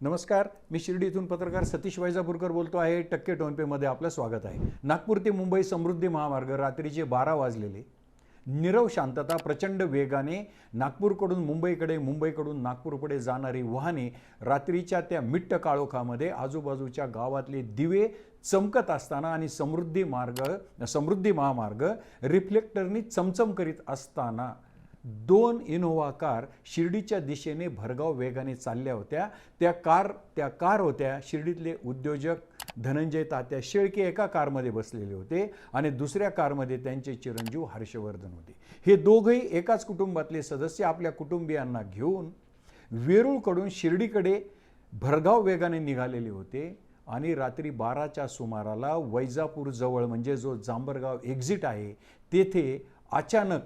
नमस्कार मी शिर्डी इथून पत्रकार सतीश वैजापूरकर बोलतो आहे. टक्के टोनपेमध्ये आपलं स्वागत आहे. नागपूर ते मुंबई समृद्धी महामार्ग रात्रीचे बारा वाजलेले. निरव शांतता प्रचंड वेगाने नागपूरकडून मुंबईकडे मुंबईकडून नागपूरकडे जाणारी वाहने रात्रीच्या त्या मिट्ट काळोखामध्ये आजूबाजूच्या गावातले दिवे चमकत असताना आणि समृद्धी मार्ग समृद्धी महामार्ग रिफ्लेक्टरनी चमचम करीत असताना दोन इनोव्हा कार शिर्डीच्या दिशेने भरगाव वेगाने चालल्या होत्या. त्या कार त्या कार होत्या शिर्डीतले उद्योजक धनंजय तात्या शेळके एका कारमध्ये बसलेले होते आणि दुसऱ्या कारमध्ये त्यांचे चिरंजीव हर्षवर्धन होते. हे दोघंही एकाच कुटुंबातले सदस्य आपल्या कुटुंबियांना घेऊन वेरूळकडून शिर्डीकडे भरगाव वेगाने निघालेले होते आणि रात्री बाराच्या सुमाराला वैजापूरजवळ म्हणजे जो जांभरगाव एक्झिट आहे तेथे अचानक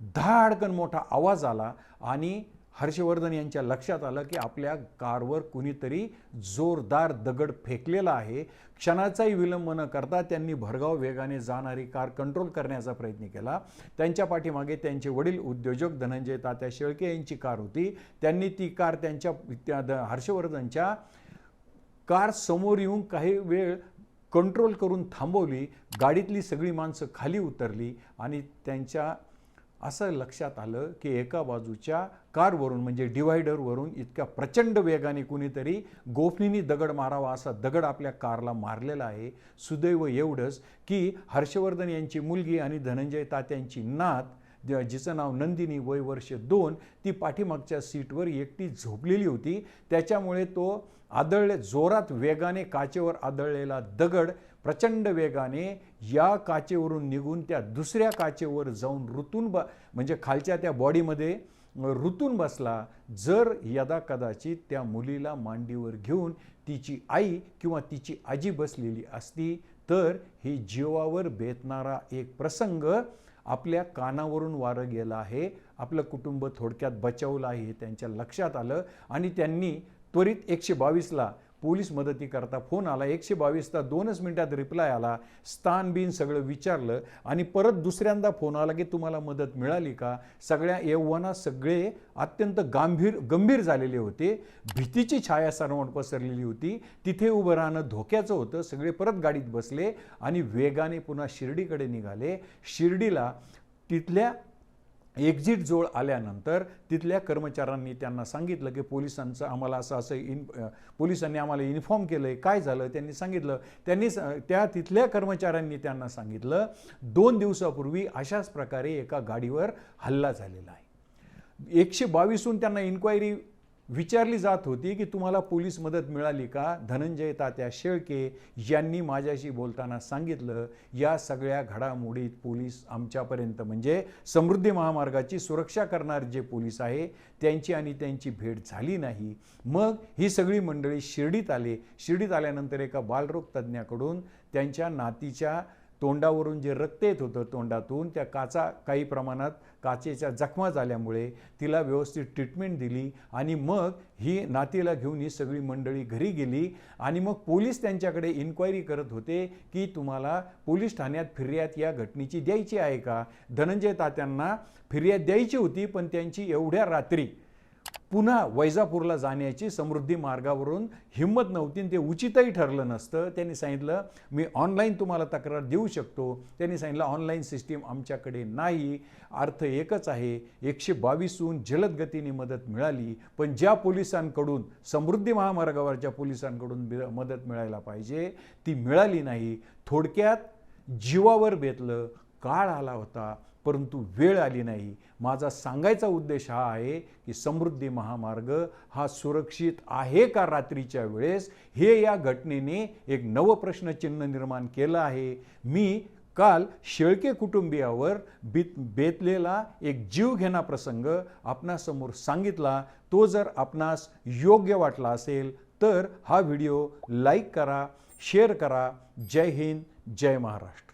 धाडकन मोठा आवाज आला आणि हर्षवर्धन यांच्या लक्षात आलं की आपल्या कारवर कुणीतरी जोरदार दगड फेकलेला आहे. क्षणाचाही विलंब न करता त्यांनी भरगाव वेगाने जाणारी कार कंट्रोल करण्याचा प्रयत्न केला. त्यांच्या पाठीमागे त्यांचे वडील उद्योजक धनंजय तात्या शेळके यांची कार होती. त्यांनी ती कार त्यांच्या त्या द- हर्षवर्धनच्या कार समोर येऊन काही वेळ कंट्रोल करून थांबवली. गाडीतली सगळी माणसं खाली उतरली आणि त्यांच्या असं लक्षात आलं की एका बाजूच्या कारवरून म्हणजे डिवायडरवरून इतक्या प्रचंड वेगाने कुणीतरी गोफणीनी दगड मारावा असा दगड आपल्या कारला मारलेला आहे. सुदैव एवढंच की हर्षवर्धन यांची मुलगी आणि धनंजय तात्यांची नात जिचं नाव नंदिनी वय वर्ष दोन ती पाठीमागच्या सीटवर एकटी झोपलेली होती. त्याच्यामुळे तो आदळले जोरात वेगाने काचेवर आदळलेला दगड प्रचंड वेगाने या काचेवरून निघून त्या दुसऱ्या काचेवर जाऊन ऋतून ब म्हणजे खालच्या त्या बॉडीमध्ये ऋतून बसला. जर यदा कदाचित त्या मुलीला मांडीवर घेऊन तिची आई किंवा तिची आजी बसलेली असती तर ही जीवावर बेतणारा एक प्रसंग आपल्या कानावरून वारं गेलं आहे. आपलं कुटुंब थोडक्यात बचावलं आहे हे त्यांच्या लक्षात आलं. आणि त्यांनी त्वरित एकशे बावीसला पोलीस मदतीकरता फोन आला एकशे बावीसला दोनच मिनिटात रिप्लाय आला स्थान बिन सगळं विचारलं आणि परत दुसऱ्यांदा फोन आला की तुम्हाला मदत मिळाली का? सगळ्या यवना सगळे अत्यंत गांभीर गंभीर झालेले होते. भीतीची छाया सर्वांवर पसरलेली होती. तिथे उभं राहणं धोक्याचं होतं. सगळे परत गाडीत बसले आणि वेगाने पुन्हा शिर्डीकडे निघाले. शिर्डीला तिथल्या एक्झिट जवळ आल्यानंतर तिथल्या कर्मचाऱ्यांनी त्यांना सांगितलं की पोलिसांचं आम्हाला असं असं इन पोलिसांनी आम्हाला इन्फॉर्म केलं आहे काय झालं त्यांनी सांगितलं. त्यांनी स- त्या तिथल्या कर्मचाऱ्यांनी त्यांना सांगितलं दोन दिवसापूर्वी अशाच प्रकारे एका गाडीवर हल्ला झालेला आहे. एकशे बावीसहून त्यांना इन्क्वायरी विचारली जात होती की तुम्हाला पोलीस मदत मिळाली का? धनंजय तात्या शेळके यांनी माझ्याशी बोलताना सांगितलं या सगळ्या घडामोडीत पोलीस आमच्यापर्यंत म्हणजे समृद्धी महामार्गाची सुरक्षा करणारे जे पोलीस आहे त्यांची आणि त्यांची भेट झाली नाही. मग ही सगळी मंडळी शिर्डीत आले. शिर्डीत आल्यानंतर एका बालरोग तज्ज्ञाकडून त्यांच्या नातीच्या तोंडावरून जे रक्त येत होतं तोंडातून त्या काचा काही प्रमाणात काचेच्या जखमा झाल्यामुळे तिला व्यवस्थित ट्रीटमेंट दिली आणि मग ही नातीला घेऊन ही सगळी मंडळी घरी गेली आणि मग पोलीस त्यांच्याकडे इन्क्वायरी करत होते की तुम्हाला पोलीस ठाण्यात फिर्याद या घटनेची द्यायची आहे का? धनंजय तात्यांना फिर्याद द्यायची होती पण त्यांची एवढ्या रात्री पुन्हा वैजापूरला जाण्याची समृद्धी मार्गावरून हिंमत नव्हती आणि ते उचितही ठरलं नसतं. त्यांनी सांगितलं मी ऑनलाईन तुम्हाला तक्रार देऊ शकतो. त्यांनी सांगितलं ऑनलाईन सिस्टीम आमच्याकडे नाही. अर्थ एकच आहे. एकशे बावीसहून जलद गतीने मदत मिळाली पण ज्या पोलिसांकडून समृद्धी महामार्गावरच्या पोलिसांकडून मदत मिळायला पाहिजे ती मिळाली नाही. थोडक्यात जीवावर बेतलं. काळ आला होता. परंतु वेळ आली नाही. माझा सांगायचा उद्देश हा आहे की समृद्धी महामार्ग हा सुरक्षित आहे का रात्रीच्या वेळेस? हे या घटनेने एक नवं प्रश्नचिन्ह निर्माण केलं आहे. मी काल शेळके कुटुंबियावर बीत बेतलेला एक जीवघेणा प्रसंग आपणासमोर सांगितला. तो जर आपणास योग्य वाटला असेल तर हा व्हिडिओ लाईक करा शेअर करा. जय हिंद जय महाराष्ट्र.